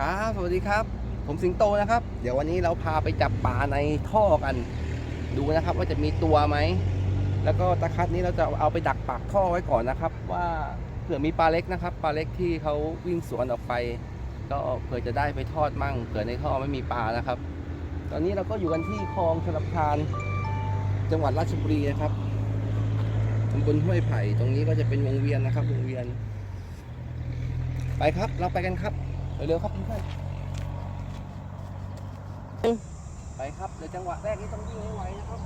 ครับ สวัสดีครับ ผมสิงโตนะครับ เดี๋ยววันนี้เราพาไปจับปลาในท่อกัน ดูนะครับว่าจะมีตัวไหม แล้วก็ตะคัดนี้เราจะเอาไปดักปากท่อไว้ก่อนนะครับ ว่าเผื่อมีปลาเล็กนะครับ ปลาเล็กที่เขาวิ่งสวนออกไป ก็เผื่อจะได้ไปทอดมั่ง เผื่อในท่อไม่มีปลานะครับ ตอนนี้เราก็อยู่กันที่คลองชลประทาน จังหวัดราชบุรีนะครับตำบลห้วยไผ่ ตรงนี้ก็จะเป็นวงเวียนนะครับ วงเวียน ไปครับ เราไปกันครับ เร็วๆครับเพื่อนๆไปครับเดี๋ยวจังหวะแรกนี้ต้องวิ่งให้ไวนะครับ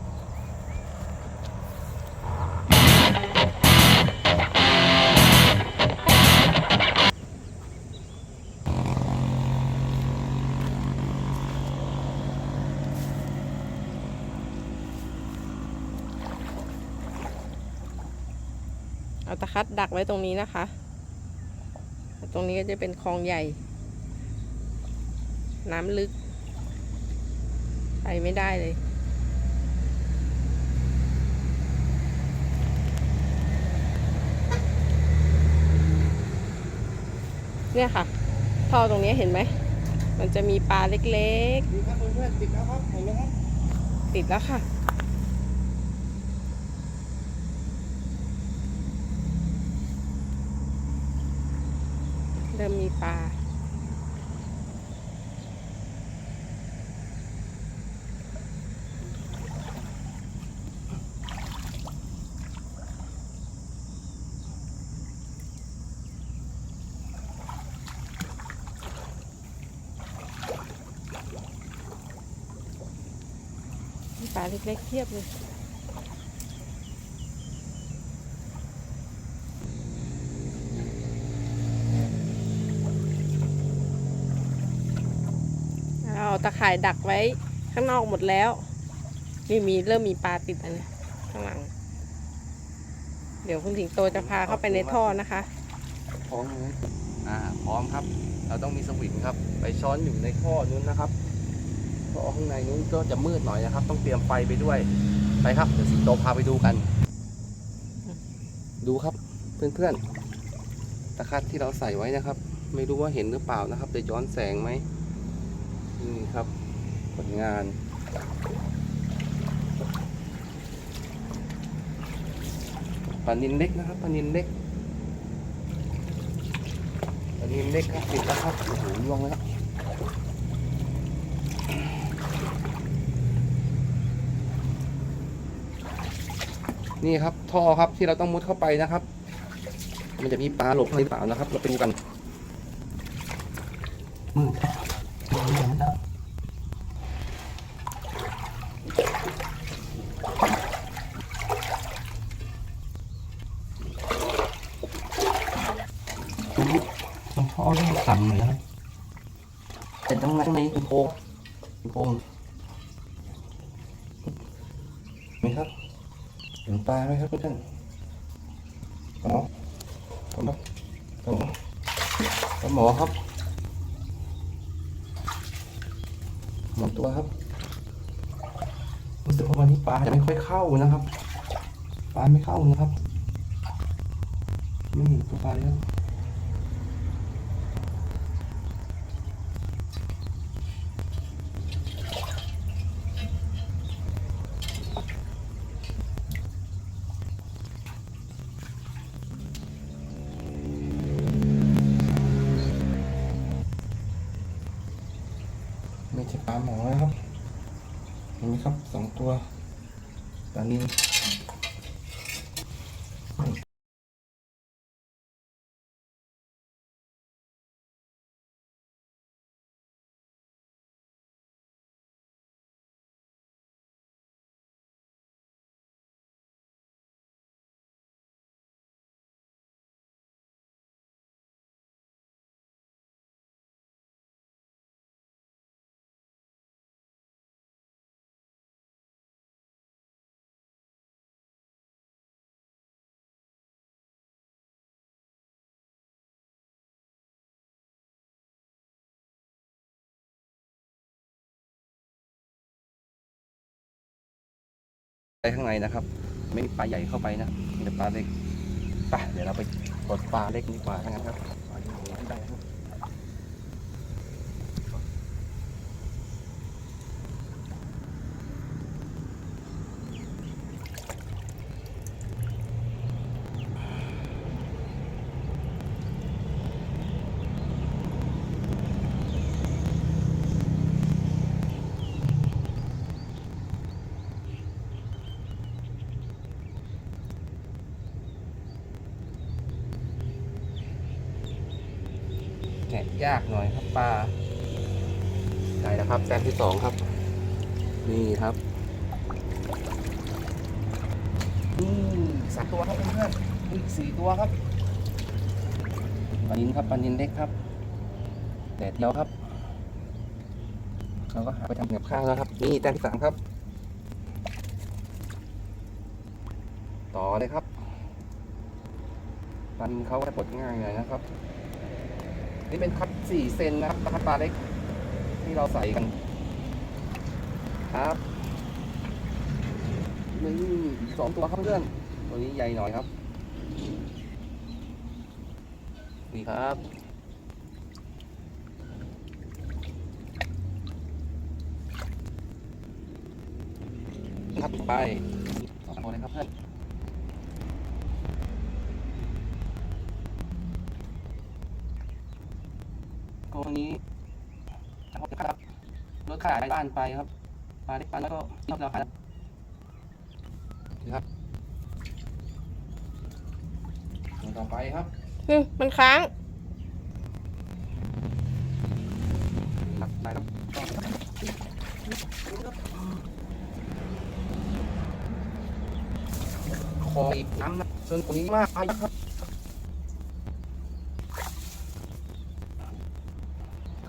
เอาตะคัดดักไว้ตรงนี้นะคะ ตรงนี้ก็จะเป็นคลองใหญ่ น้ำลึก ไปไม่ได้เลย เนี่ยค่ะ ท่อตรงนี้เห็นไหม มันจะมีปลาเล็กดีครับเพื่อนๆติดแล้วครับเห็นไหมครับๆติดแล้วค่ะ เริ่มมีปลา เล็กๆเทียบเลยเอาตะข่ายดักไว้ข้างนอกหมดแล้วนี่มีเริ่มมีปลาติดอันนี้ข้างหลัง เดี๋ยวคุณสิงโตจะพาเข้าไปในท่อนะคะพร้อมไหมอ่าพร้อมครับ เราต้องมีสวิงครับ ไปช้อนอยู่ในท่อนู้นนะครับ ท่อข้างในนู้นก็จะมืดหน่อยนะครับ ต้องเตรียมไฟไปด้วยไปครับเดี๋ยวสิงโตพาไปดูกัน ดูครับเพื่อนๆตะคัดที่เราใส่ไว้นะครับ ไม่รู้ว่าเห็นหรือเปล่านะครับจะย้อนแสงไหมนี่ครับผลงานปลานินเล็กนะครับปลานินเล็กปลานินเล็กครับติดแล้วครับโอ้โหล่วงแล้ว นี่ครับท่อครับที่เราต้องมุดเข้าไปนะครับ มันจะมีปลาหลบหรือเปล่านะครับ เราไปดูกันมืดครับตรงตรงท่อต้องสั่งหน่อยนะครับแต่ตรงนั้นในโพรงโพรงไหมครับ เห็นปลาไหมครับเพื่อนๆอ๋อผมครับหมผมหมอครับหมอตัวครับรู้สึกว่าวันนี้ปลาจะไม่ค่อยเข้านะครับ ปลาไม่เข้านะครับ ไม่เห็นตัวปลาเลย เห็นไหมครับสองตัวปลานิน ไปข้างในนะครับ ไม่มีปลาใหญ่เข้าไปนะมีแต่ปลาเล็กไปเดี๋ยวเราไปกดปลาเล็กดีกว่าทั้งนั้นครับ ยากหน่อยครับปลาได้แล้วครับแต้มที่สองครับ นี่ครับนี่สามตัวครับเพื่อนๆอีกสี่ตัวครับปลานินครับปลานินเล็กครับแดดเดียวครับเราก็หาไปทำกับข้าวแล้วครับ นี่แต้มที่สามครับ ต่อเลยครับปันเขาจะปลดง่ายหน่อยนะครับ นี่เป็นคัดสี่เซนนะครับคัดปลาเล็กที่เราใส่กันครับนี่สองตัวครับเพื่อนตัวนี้ใหญ่หน่อยครับนี่ครับครับไปสองตัวเลยครับเพื่อน ก็วันนี้จะพบกับรถขายบ้านไปครับปลาเล็กปลาแล้วก็ยอดเราขายนี่ครับตัวต่อไปครับอืมมันค้างครับได้ครับคออีกน้ำนะส่วนตรงนี้มากไปครับ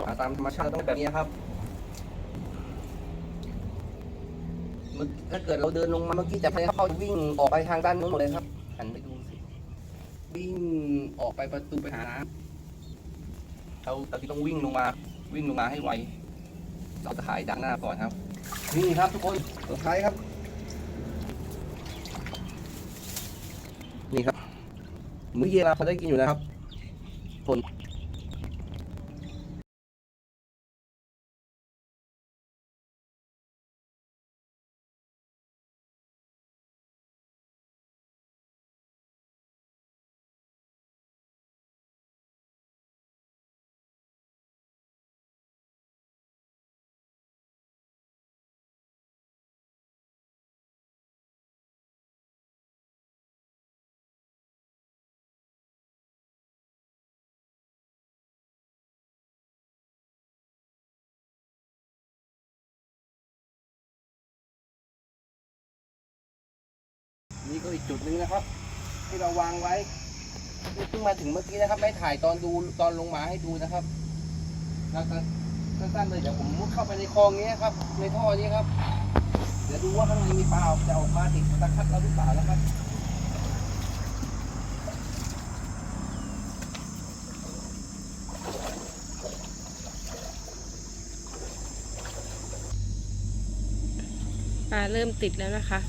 ก็ตามธรรมชาติต้องแบบนี้ครับมันถ้าเกิดเราเดินลงมาเมื่อกี้จะพยายามเข้าวิ่งออกไปทางด้านนู้นหมดเลยครับหันไปดูสิวิ่งออกไปประตูไปหาน้ำเราตอนนี้ต้องวิ่งลงมา วิ่งลงมาให้ไวเราจะขายดักหน้าก่อนครับ นี่ครับทุกคนสุดท้ายครับ นี่ครับมื้อเย็นเราเขาได้กินอยู่นะครับ นี่ก็อีกจุดหนึ่งนะครับ ที่เราวางไว้นี่เพิ่งมาถึงเมื่อกี้นะครับไม่ถ่ายตอนดูตอนลงมาให้ดูนะครับแล้วก็สั้นๆเลยเดี๋ยวผมมุดเข้าไปในคลองนี้ครับ ในท่อนี้ครับ เดี๋ยวดูว่าข้างในมีปลาจะออกมาติดตะคัดเราหรือเปล่านะครับปลาเริ่มติดแล้วนะคะ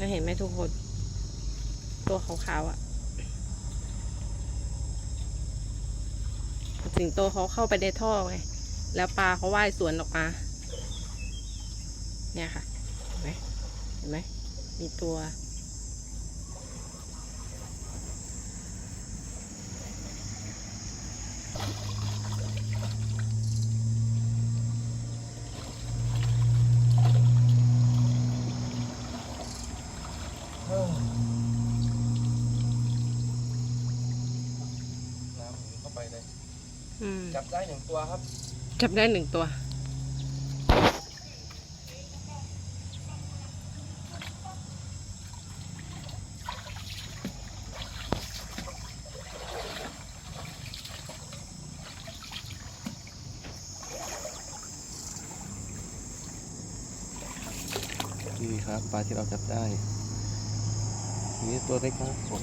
เราเห็นไหมทุกคน ตัวขาวๆอะ่ะ สิงโตเขาเข้าไปในท่อไง แล้วปลาเขาว่ายสวนออกมา เนี่ยค่ะ เห็นไหมเห็นไหมมีตัว น้ำหนีเข้าไปเลย อืม จับได้หนึ่งตัวครับ จับได้หนึ่งตัว นี่ครับปลาที่เราจับได้ นี่ตัวเล็กครับผม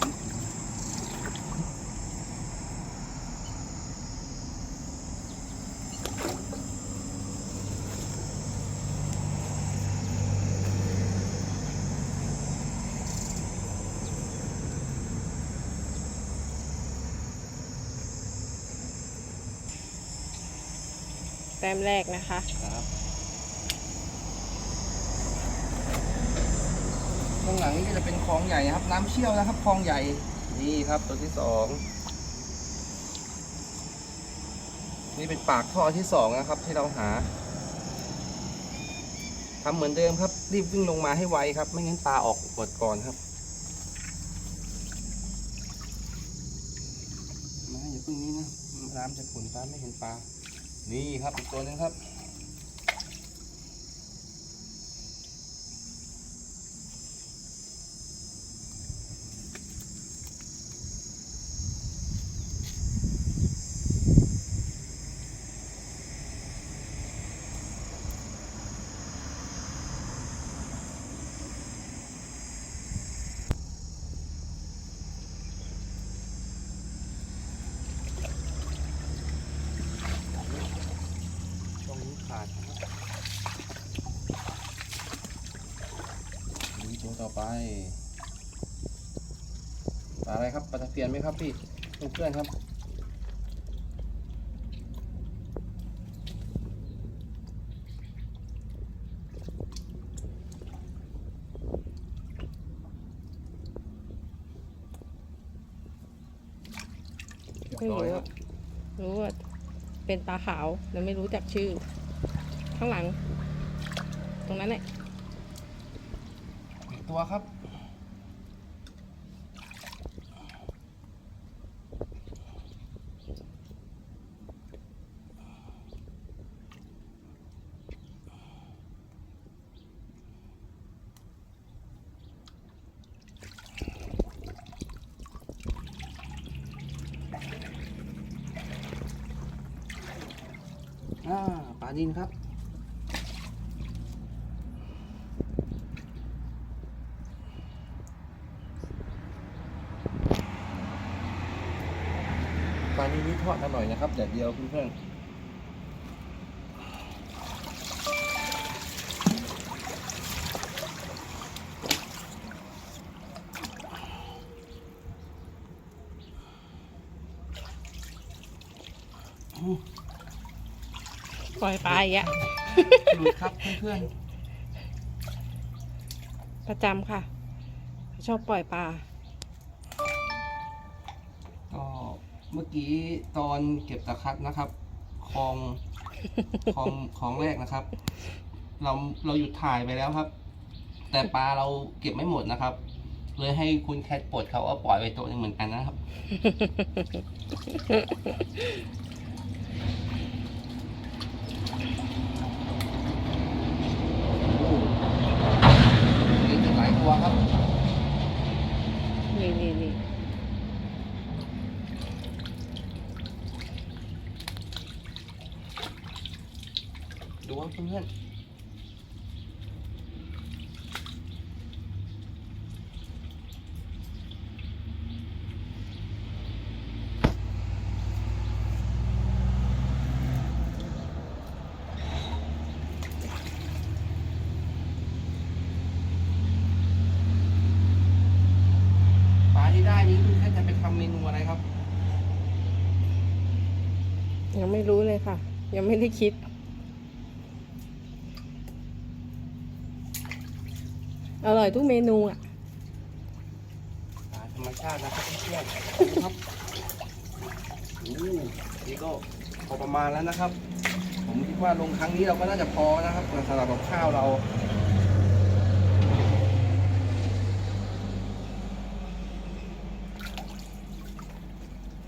แต้มแรกนะคะ ครับ ข้างหลังนี่ก็จะเป็นคลองใหญ่นะครับ น้ำเชี่ยวนะครับคลองใหญ่นี่ครับตัวที่สองนี่เป็นปากท่อที่สองนะครับ ที่เราหาทำเหมือนเดิมครับ รีบวิ่งลงมาให้ไวครับ ไม่งั้นปลาออกหมดก่อนครับมาอย่าพึ่งนี้นะเอน้ำจะขุ่นฟ้าไม่เห็นปลานี่ครับอีกตัวหนึงครับ ตรงนี้ขาดนะครับดูตัวต่อไปปลาอะไรครับปลาตะเพียนไหมครับพี่เพื่อนๆครับไม่รู้รู้ว่าเป็นปลาขาวแต่ไม่รู้จักชื่อ ข้างหลัง ตรงนั้นแหละ ตัวครับ อ่าปลาดินครับ ปลานี้นี่ทอดอร่อยนะครับแต่เดียวเพื่อนๆปล่อยปลาอีกอะหลุดครับเพื่อนประจำค่ะ ชอบปล่อยปลา มื่อกี้ตอนเก็บตะคัดนะครับคลองคลองคลองแรกนะครับ เราเราหยุดถ่ายไปแล้วครับ แต่ปลาเราเก็บไม่หมดนะครับ เลยให้คุณแคทปลดเขาเอาปล่อยไปตัวหนึงเหมือนกันนะครับ นี่จะหลายตัวครับนี่นี่ ดูครับเพื่อนปลาที่ได้นี้คุณแค่จะไปทำเมนูอะไรครับ ยังไม่รู้เลยค่ะ ยังไม่ได้คิด อร่อยทุกเมนูอะปลาธรรมชาตินะครับเพื่อนๆครับอู้นี่ก็พอประมาณแล้วนะครับ ผมคิดว่าลงครั้งนี้เราก็น่าจะพอนะครับสำหรับกับข้าวเรา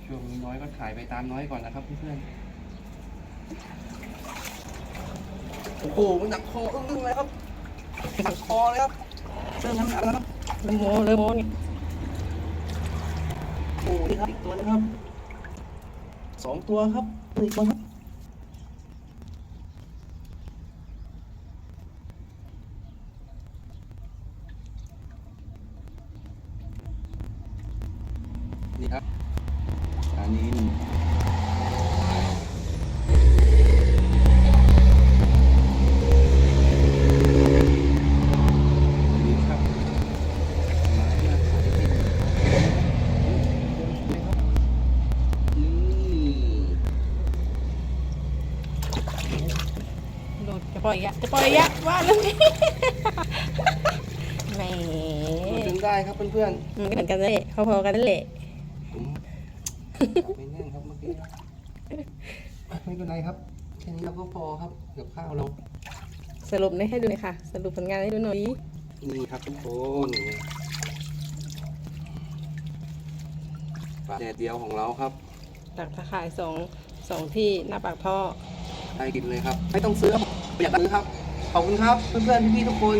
ช่วงนี้น้อยก็ถ่ายไปตามน้อยก่อนนะครับเพื่อนๆโอ้โหมันหนักคออึ้งๆเลยครับหนักคอเลยครับ เริ่มน้ำหนักแล้วครับเริ่มโมเริ่มโมนี่โอ้นี่ครับอีกตัวนะครับสองตัวครับอีกตัวครับนี่ครับอันนี้ครับไม้มาขายที่นี่ครับ นี่ โดดจะ ปล่อยอีกอะจะปล่อยอีกอะว่าแล้วแหมมันดึงได้ครับเพื่อนมันก็เหมือนกันเลยพอๆกันนั่นแหละๆผมไม่แน่นครับเมื่อกี้ไม่เป็นไรครับแค่นี้เราก็พอครับกับข้าวเรา สรุปให้ดูหน่อยค่ะ สรุปผลงานให้ดูหน่อยนี่ครับทุกคนปลาแดดเดียวของเราครับ ตักตะข่ายสองสองที่หน้าปากท่อได้กินเลยครับ ไม่ต้องซื้อครับประหยัดตังค์ครับ ขอบคุณครับเพื่อนๆพี่ๆทุกคน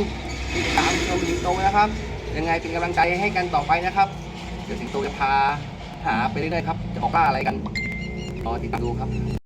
ติดตามชมสิงโตนะครับ ยังไงเป็นกำลังใจให้กันต่อไปนะครับ เดี๋ยวสิงโตจะพาหาไปเรื่อยๆครับ จะออกล่าอะไรกันรอติดตามดูครับ